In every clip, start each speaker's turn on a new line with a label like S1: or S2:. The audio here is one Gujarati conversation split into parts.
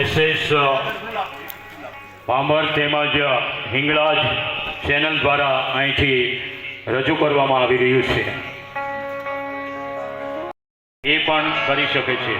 S1: એસએસ ભામર તેમજ હિંગળાજ ચેનલ દ્વારા અહીંથી રજૂ કરવામાં આવી રહ્યું છે. એ પણ કરી શકે છે.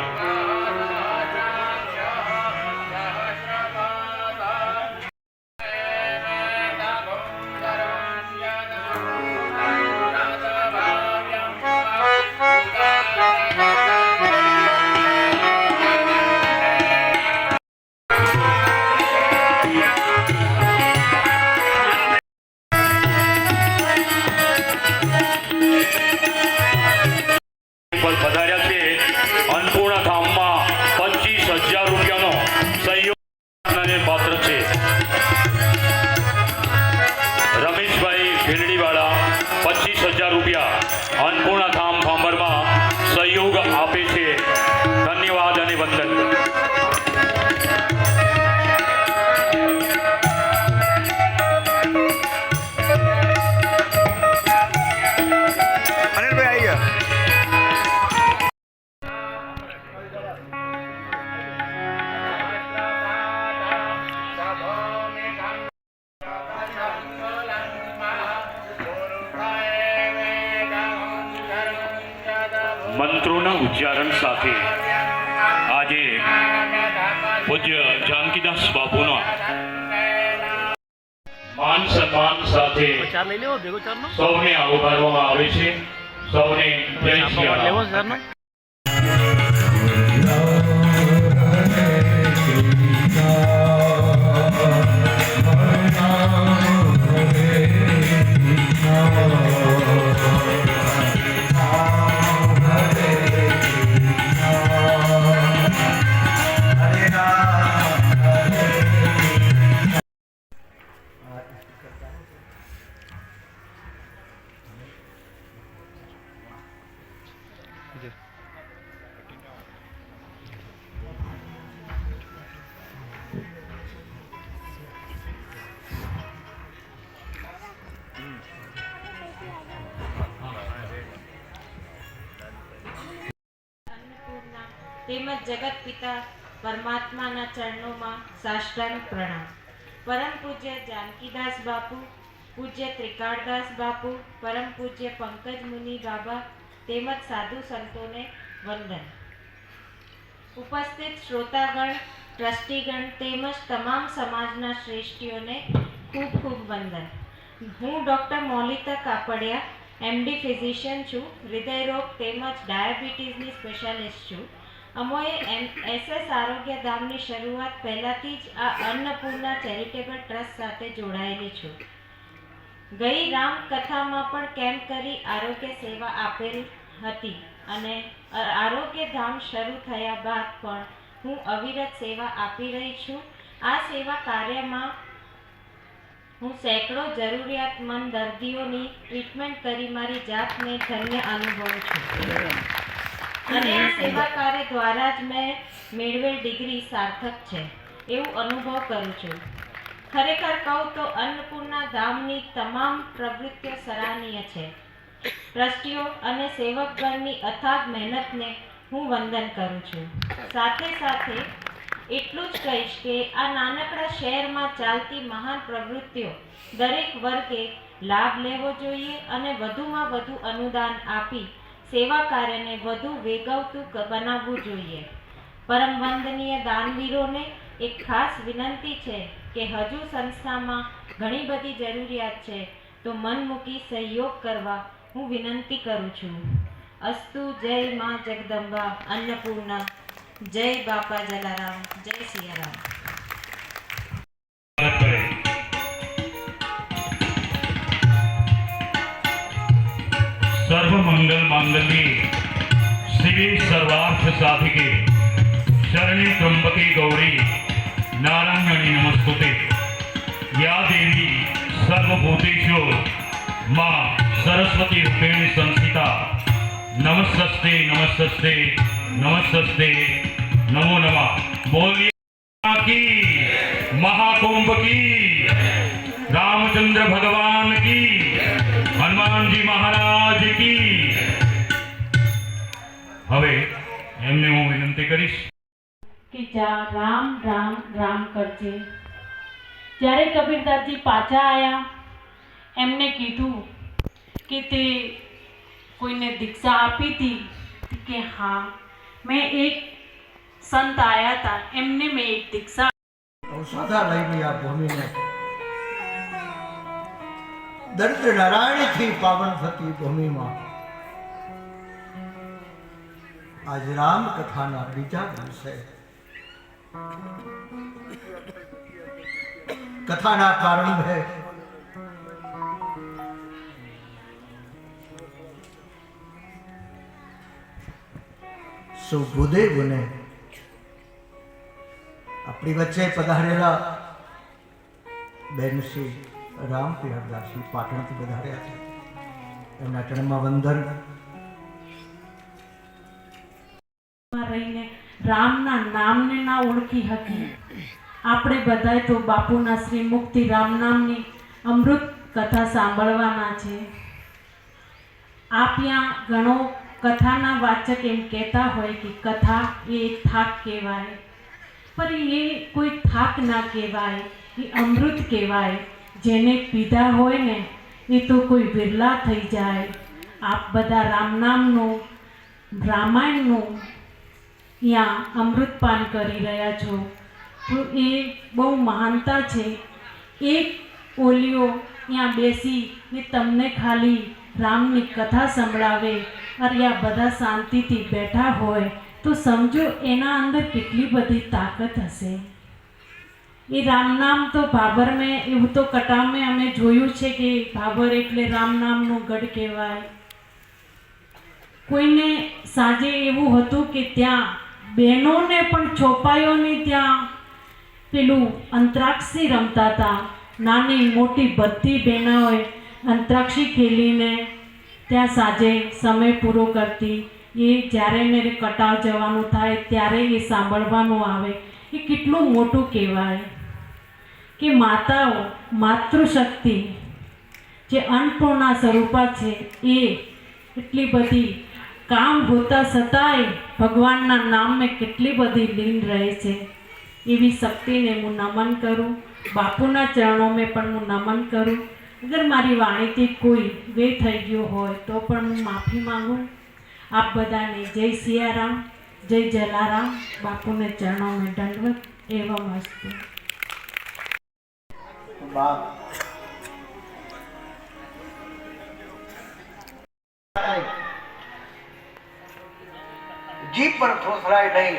S1: ઉચ્ચારણ સાથે. આજે પૂજ્ય જાનકીદાસ બાપુનો માન સન્માન સાથે સૌને આવકારવામાં આવે છે. સૌને જય શ્રી
S2: તેમજ જગત પિતા પરમાત્માના ચરણોમાં સાષ્ટાંગ પ્રણામ. પરમ પૂજ્ય જાનકીદાસ બાપુ, પૂજ્ય ત્રિકાળદાસ બાપુ, પરમ પૂજ્ય પંકજ મુનિ બાબા, તેમજ સાધુ સંતોને વંદન. ઉપસ્થિત શ્રોતાગણ, ટ્રસ્ટીગણ તેમજ તમામ સમાજના શ્રેષ્ઠીઓને ખૂબ ખૂબ વંદન. હું doctor Maulita Kapadia MD physician છું, હૃદયરોગ તેમજ ડાયાબિટીસની સ્પેશિયાલિસ્ટ છું. અમોએ એસએસ આરોગ્ય ધામની શરૂઆત પહેલાંથી જ આ અન્નપૂર્ણા ચેરિટેબલ ટ્રસ્ટ સાથે જોડાયેલી છું. ગઈ રામકથામાં પણ કેમ્પ કરી આરોગ્ય સેવા આપેલ હતી અને આરોગ્ય ધામ શરૂ થયા બાદ પણ હું અવિરત સેવા આપી રહી છું. આ સેવા કાર્યમાં હું સેંકડો જરૂરિયાતમંદ દર્દીઓની ટ્રીટમેન્ટ કરી મારી જાતને ધન્ય અનુભવું છું. અને આ સેવા કાર્ય દ્વારા જ મેં મેળવેલ ડિગ્રી સાર્થક છે એવું અનુભવ કરું છું. ખરેખર કહું તો અન્નપૂર્ણા ધામની તમામ પ્રવૃત્તિઓ સરાહનીય છે. ટ્રસ્ટીઓ અને સેવકગણની અથાગ મહેનતને હું વંદન કરું છું. સાથે સાથે એટલું જ કહીશ કે આ નાનકડા શહેરમાં ચાલતી મહાન પ્રવૃત્તિઓ દરેક વર્ગે લાભ લેવો જોઈએ અને વધુમાં વધુ અનુદાન આપી સેવા કાર્યને વધુ વેગવતું બનાવવું જોઈએ. પરમ વંદનીય દાનવીરોને એક ખાસ વિનંતી છે કે હજુ સંસ્થામાં ઘણી બધી જરૂરિયાત છે, તો મન મૂકી સહયોગ કરવા હું વિનંતી કરું છું. અસ્તુ, જય માં જગદંબા, અન્નપૂર્ણા, જય બાપા જલારામ, જય સિયારામ.
S1: સર્વ મંગલ માંગલ્યે શિવે સર્વાર્થ સાધિકે શરણી ત્રંબકે ગૌરી નારાયણી નમસ્તુતે યા દેવી સર્વભૂતેશો માં સરસ્વતી રૂપેણ સંસ્થિતા નમસ્તે નમસ્તે નમસ્તે નમો નમઃ બોલીએ કી મહાકુંભ કી રામચંદ્ર ભગવાન કી હનુમાનજી મહારાજ હવે એમને હું વિનંતી કરીશ
S2: કે
S3: જા રામ રામ રામ કરજે. જ્યારે કબીરદાસજી પાછા આવ્યા એમને કીધું કે તે કોઈને દીક્ષા આપી હતી કે હા મેં એક સંત આવ્યા હતા એમને મેં એક દીક્ષા
S4: ઔષધા લઈને આ ભૂમિને. દર્દ નારાયણથી પાવન થતી ભૂમિમાં. આજ રામ કથાના બીજા દિવસે. કથાના પ્રારંભે સુભુદેવને આપણી વચ્ચે પધારેલા બેન શ્રી રામ પિહરદાસજી પાટણથી પધાર્યા છે. એમના ચરણમાં વંદન
S3: માં રહીને રામના નામને ના ઓળખી હતી. આપણે બધાએ તો બાપુના શ્રી મુક્તિ રામ નામની અમૃત કથા સાંભળવાના છે. આપ્યા ઘણો કથાના વાચક એમ કહેતા હોય કે કથા એ થાક કહેવાય. પણ એ કોઈ થાક ના કહેવાય, એ અમૃત કહેવાય. જેને પીધા હોય ને, એ તો કોઈ વિરલા થઈ જાય. આપ બધા રામ નામનું, રામાયણનું ત્યાં અમૃતપાન કરી રહ્યા છો. તો એ બહુ મહાનતા છે. એક ઓલીઓ ત્યાં બેસી ને તમને ખાલી રામની કથા સંભળાવે અરે આ બધા શાંતિથી બેઠા હોય તો સમજો એના અંદર કેટલી બધી તાકાત હશે. એ રામ નામ તો ભાભર મેં એવું તો કટામે અમે જોયું છે કે ભાભર એટલે રામ નામનું ગઢ કહેવાય. કોઈને સાંજે એવું હતું કે ત્યાં બહેનોને પણ છોપાયોને ત્યાં પેલું અંતરાક્ષી રમતા હતા. નાની મોટી બધી બહેનોએ અંતરાક્ષી ખેલીને ત્યાં સાંજે સમય પૂરો કરતી. એ જ્યારે મેરે કટાવ જવાનું થાય ત્યારે એ સાંભળવાનું આવે. એ કેટલું મોટું કહેવાય કે માતાઓ માતૃશક્તિ જે અન્નપૂર્ણા સ્વરૂપા છે એ એટલી બધી કામ હોતા છતાંય ભગવાનના નામે કેટલી બધી લીન રહે છે. એવી શક્તિને હું નમન કરું. બાપુના ચરણોમાં પણ હું નમન કરું. અગર મારી વાણીથી કોઈ વે થઈ ગયો હોય તો પણ હું માફી માંગું. આપ બધાને જય સિયારામ, જય જલારામ, બાપુને ચરણોમાં દંડવત એવમ હસ્તુ
S4: બાપ. જીભ પર થોસરાય નહીં.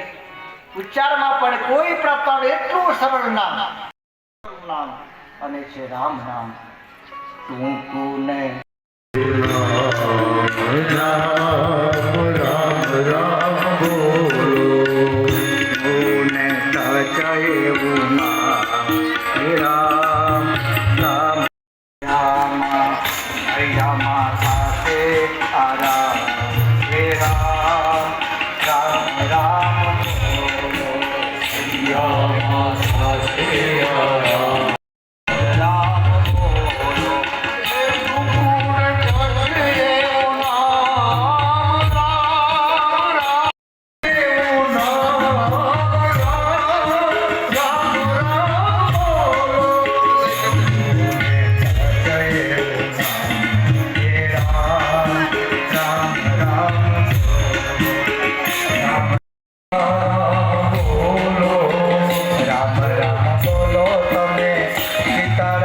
S4: ઉચ્ચારમાં પણ કોઈ પ્રકાર એટલું સરળ નામ નામ, અને છે રામ નામ. ટૂંકું ને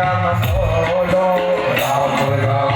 S4: Rama Solo Rama